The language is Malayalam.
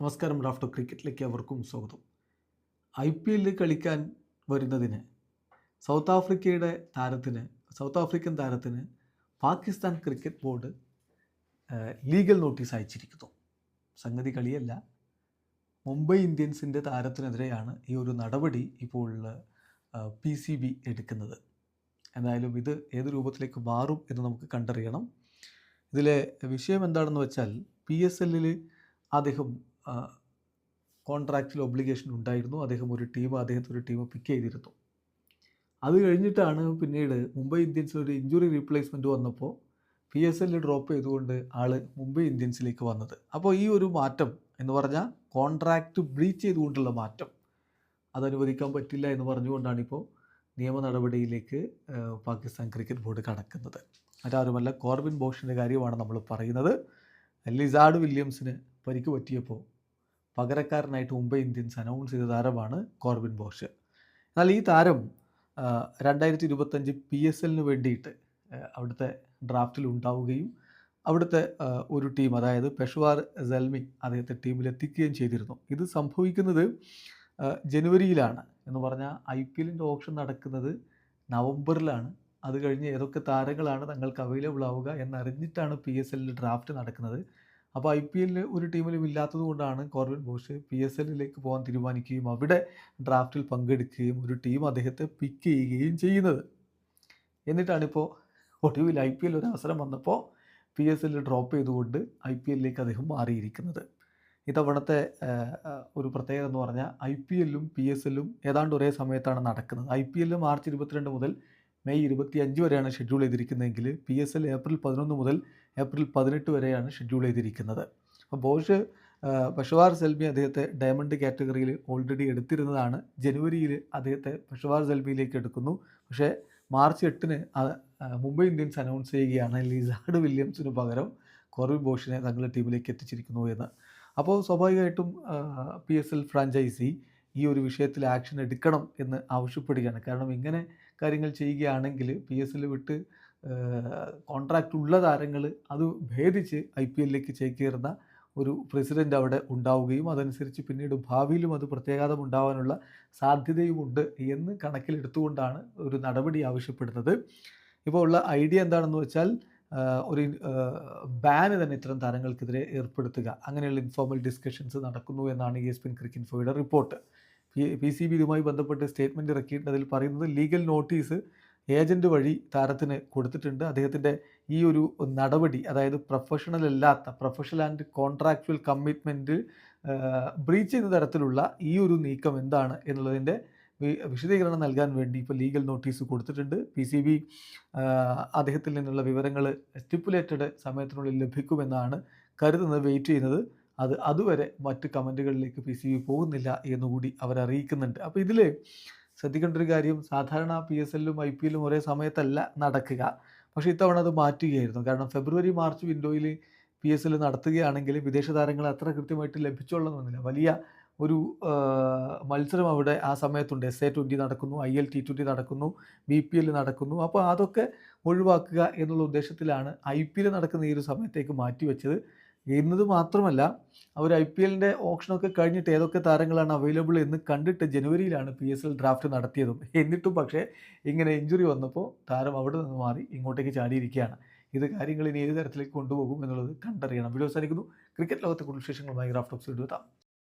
നമസ്കാരം റാഫ്റ്റോ ക്രിക്കറ്റിലേക്ക് അവർക്കും സ്വാഗതം. ഐ പി എല്ലിൽ കളിക്കാൻ വരുന്നതിന് സൗത്ത് ആഫ്രിക്കയുടെ താരത്തിന് സൗത്ത് ആഫ്രിക്കൻ താരത്തിന് Pakistan cricket board legal notice അയച്ചിരിക്കുന്നു. സംഗതി കളിയല്ല. മുംബൈ ഇന്ത്യൻസിന്റെ താരത്തിനെതിരെയാണ് ഈ ഒരു നടപടി ഇപ്പോൾ പി സി ബി എടുക്കുന്നത്. എന്തായാലും ഇത് ഏത് രൂപത്തിലേക്ക് മാറും എന്ന് നമുക്ക് കണ്ടറിയണം. ഇതിലെ വിഷയം എന്താണെന്ന് വെച്ചാൽ പി എസ് എല്ലിൽ അദ്ദേഹം കോൺട്രാക്റ്റിൽ ഒബ്ലിഗേഷൻ ഉണ്ടായിരുന്നു. അദ്ദേഹം ഒരു ടീം അദ്ദേഹത്തെ ഒരു ടീം പിക്ക് ചെയ്തിരുന്നു. അത് കഴിഞ്ഞിട്ടാണ് പിന്നീട് മുംബൈ ഇന്ത്യൻസിൽ ഒരു ഇഞ്ചുറി റീപ്ലേസ്മെന്റ് വന്നപ്പോൾ പി എസ് എല്ലിൽ ഡ്രോപ്പ് ചെയ്തുകൊണ്ട് ആൾ മുംബൈ ഇന്ത്യൻസിലേക്ക് വന്നത്. അപ്പോൾ ഈ ഒരു മാറ്റം എന്ന് പറഞ്ഞാൽ കോൺട്രാക്റ്റ് ബ്രീച്ച് ചെയ്തുകൊണ്ടുള്ള മാറ്റം. അത് അനുവദിക്കാൻ പറ്റില്ല എന്ന് പറഞ്ഞുകൊണ്ടാണ് ഇപ്പോൾ നിയമ നടപടിയിലേക്ക് പാകിസ്ഥാൻ ക്രിക്കറ്റ് ബോർഡ് കടക്കുന്നത്. മറ്റാരുമല്ല കോർബിൻ ബോഷിന്റെ കാര്യമാണ് നമ്മൾ പറയുന്നത്. ലിസാർഡ് വില്യംസിന് പരിക്ക് പറ്റിയപ്പോൾ പകരക്കാരനായിട്ട് മുംബൈ ഇന്ത്യൻസ് അനൗൺസ് ചെയ്ത താരമാണ് കോർബിൻ ബോഷ്. എന്നാൽ ഈ താരം രണ്ടായിരത്തി ഇരുപത്തഞ്ച് പി എസ് എല്ലിന് വേണ്ടിയിട്ട് അവിടുത്തെ ഡ്രാഫ്റ്റിൽ ഉണ്ടാവുകയും അവിടുത്തെ ഒരു ടീം അതായത് പെഷവാർ സെൽമി അദ്ദേഹത്തെ ടീമിലെത്തിക്കുകയും ചെയ്തിരുന്നു. ഇത് സംഭവിക്കുന്നത് ജനുവരിയിലാണ് എന്ന് പറഞ്ഞാൽ ഐ പി എല്ലിന്റെ ഓപ്ഷൻ നടക്കുന്നത് നവംബറിലാണ്. അത് കഴിഞ്ഞ് ഏതൊക്കെ താരങ്ങളാണ് തങ്ങൾക്ക് അവൈലബിൾ ആവുക എന്നറിഞ്ഞിട്ടാണ് പി എസ് എല്ലിൽ ഡ്രാഫ്റ്റ് നടക്കുന്നത്. അപ്പോൾ ഐ പി എല്ലിൽ ഒരു ടീമിലും ഇല്ലാത്തത് കൊണ്ടാണ് കോർബിൻ ബോഷ് പി എസ് എല്ലിലേക്ക് പോകാൻ തീരുമാനിക്കുകയും അവിടെ ഡ്രാഫ്റ്റിൽ പങ്കെടുക്കുകയും ഒരു ടീം അദ്ദേഹത്തെ പിക്ക് ചെയ്യുകയും ചെയ്യുന്നത്. എന്നിട്ടാണിപ്പോൾ ഒടുവിൽ ഐ പി എൽ ഒരു അവസരം വന്നപ്പോൾ പി എസ് എല്ലിൽ ഡ്രോപ്പ് ചെയ്തുകൊണ്ട് ഐ പി എല്ലിലേക്ക് അദ്ദേഹം മാറിയിരിക്കുന്നത്. ഇത്തവണത്തെ ഒരു പ്രത്യേകത എന്ന് പറഞ്ഞാൽ ഐ പി എല്ലും പി എസ് എല്ലും ഏതാണ്ട് ഒരേ സമയത്താണ് നടക്കുന്നത്. ഐ പി എല്ല് മാർച്ച് ഇരുപത്തിരണ്ട് മുതൽ മെയ് ഇരുപത്തി അഞ്ച് വരെയാണ് ഷെഡ്യൂൾ ചെയ്തിരിക്കുന്നതെങ്കിൽ പി എസ് എൽ ഏപ്രിൽ പതിനൊന്ന് മുതൽ ഏപ്രിൽ പതിനെട്ട് വരെയാണ് ഷെഡ്യൂൾ ചെയ്തിരിക്കുന്നത്. അപ്പോൾ ബോഷ് പഷവാർ സെൽബി അദ്ദേഹത്തെ ഡയമണ്ട് കാറ്റഗറിയിൽ ഓൾറെഡി എടുത്തിരുന്നതാണ്. ജനുവരിയിൽ അദ്ദേഹത്തെ പഷവാർ സെൽമിയിലേക്ക് എടുക്കുന്നു. പക്ഷേ മാർച്ച് എട്ടിന് മുംബൈ ഇന്ത്യൻസ് അനൗൺസ് ചെയ്യുകയാണ് ലിസാർഡ് വില്യംസിന് പകരം കോർവി ബോഷിനെ തങ്ങളുടെ ടീമിലേക്ക് എത്തിച്ചിരിക്കുന്നു എന്ന്. അപ്പോൾ സ്വാഭാവികമായിട്ടും പി എസ് എൽ ഫ്രാഞ്ചൈസി ഈ ഒരു വിഷയത്തിൽ ആക്ഷൻ എടുക്കണം എന്ന് ആവശ്യപ്പെടുകയാണ്. കാരണം ഇങ്ങനെ കാര്യങ്ങൾ ചെയ്യുകയാണെങ്കിൽ പി എസ് എൽ വിട്ട് കോൺട്രാക്റ്റ് ഉള്ള താരങ്ങൾ അത് ഭേദിച്ച് ഐ പി എല്ലിലേക്ക് ചേക്കേറുന്ന ഒരു പ്രസിഡന്റ് അവിടെ ഉണ്ടാവുകയും അതനുസരിച്ച് പിന്നീട് ഭാവിയിലും അത് പ്രത്യാഘാതം ഉണ്ടാവാനുള്ള സാധ്യതയുമുണ്ട് എന്ന് കണക്കിലെടുത്തുകൊണ്ടാണ് ഒരു നടപടി ആവശ്യപ്പെടുന്നത്. ഇപ്പോൾ ഉള്ള ഐഡിയ എന്താണെന്ന് വെച്ചാൽ ഒരു ബാന് തന്നെ ഇത്തരം താരങ്ങൾക്കെതിരെ ഏർപ്പെടുത്തുക. അങ്ങനെയുള്ള ഇൻഫോർമൽ ഡിസ്കഷൻസ് നടക്കുന്നു എന്നാണ് E S P N cricket ഇൻഫോയുടെ report P C B ഇതുമായി ബന്ധപ്പെട്ട് സ്റ്റേറ്റ്മെന്റ് ഇറക്കിയിട്ട് അതിൽ പറയുന്നത് ലീഗൽ നോട്ടീസ് ഏജന്റ് വഴി താരത്തിന് കൊടുത്തിട്ടുണ്ട്. അദ്ദേഹത്തിന്റെ ഈ ഒരു നടപടി അതായത് പ്രൊഫഷണൽ അല്ലാത്ത professional and contractual commitment breach ചെയ്യുന്ന തരത്തിലുള്ള ഈ ഒരു നീക്കം എന്താണ് എന്നുള്ളതിന്റെ വിശദീകരണം നൽകാൻ വേണ്ടി ഇപ്പോൾ ലീഗൽ നോട്ടീസ് കൊടുത്തിട്ടുണ്ട്. പി സി ബി അദ്ദേഹത്തിൽ നിന്നുള്ള വിവരങ്ങൾ സ്റ്റിപ്പുലേറ്റഡ് സമയത്തിനുള്ളിൽ ലഭിക്കുമെന്നാണ് കരുതുന്നത് വെയിറ്റ് ചെയ്യുന്നത്. അത് അതുവരെ മറ്റ് കമന്റുകളിലേക്ക് പി സി ബി പോകുന്നില്ല എന്നുകൂടി അവരറിയിക്കുന്നുണ്ട്. അപ്പോൾ ഇതിൽ ശ്രദ്ധിക്കേണ്ട ഒരു കാര്യം സാധാരണ പി എസ് എല്ലും ഐ പി എല്ലും ഒരേ സമയത്തല്ല നടക്കുക. പക്ഷേ ഇത്തവണ അത് മാറ്റുകയായിരുന്നു. കാരണം ഫെബ്രുവരി മാർച്ച് വിൻഡോയിൽ പി എസ് എൽ നടത്തുകയാണെങ്കിൽ വിദേശ താരങ്ങളെ അത്ര കൃത്യമായിട്ട് ലഭിച്ചോളണമെന്നില്ല വലിയ ഒരു മത്സരം അവിടെ ആ സമയത്തുണ്ട്. എസ് എ ട്വന്റി നടക്കുന്നു ഐ എൽ ടി ട്വന്റി നടക്കുന്നു ബി പി എൽ നടക്കുന്നു. അപ്പോൾ അതൊക്കെ ഒഴിവാക്കുക എന്നുള്ള ഉദ്ദേശത്തിലാണ് ഐ പി എൽ നടക്കുന്ന ഈ ഒരു സമയത്തേക്ക് മാറ്റിവെച്ചത്. എന്നത് മാത്രമല്ല അവർ ഐ പി എല്ലിന്റെ ഓപ്ഷനൊക്കെ കഴിഞ്ഞിട്ട് ഏതൊക്കെ താരങ്ങളാണ് അവൈലബിൾ എന്ന് കണ്ടിട്ട് ജനുവരിയിലാണ് പി എസ് എൽ ഡ്രാഫ്റ്റ് നടത്തിയതും. എന്നിട്ടും പക്ഷേ ഇങ്ങനെ ഇഞ്ചുറി വന്നപ്പോൾ താരം അവിടെ നിന്ന് മാറി ഇങ്ങോട്ടേക്ക് ചാടിയിരിക്കുകയാണ്. ഇത് കാര്യങ്ങൾ ഇനി ഏത് തരത്തിലേക്ക് കൊണ്ടുപോകും എന്നുള്ളത് കണ്ടറിയണം. വീഡിയോ അവസാനിക്കുന്നു ക്രിക്കറ്റ് ലോകത്തെ കുടുംബ വിശേഷങ്ങളുമായി ഗ്രാഫ്റ്റോക്സ് എടുത്താം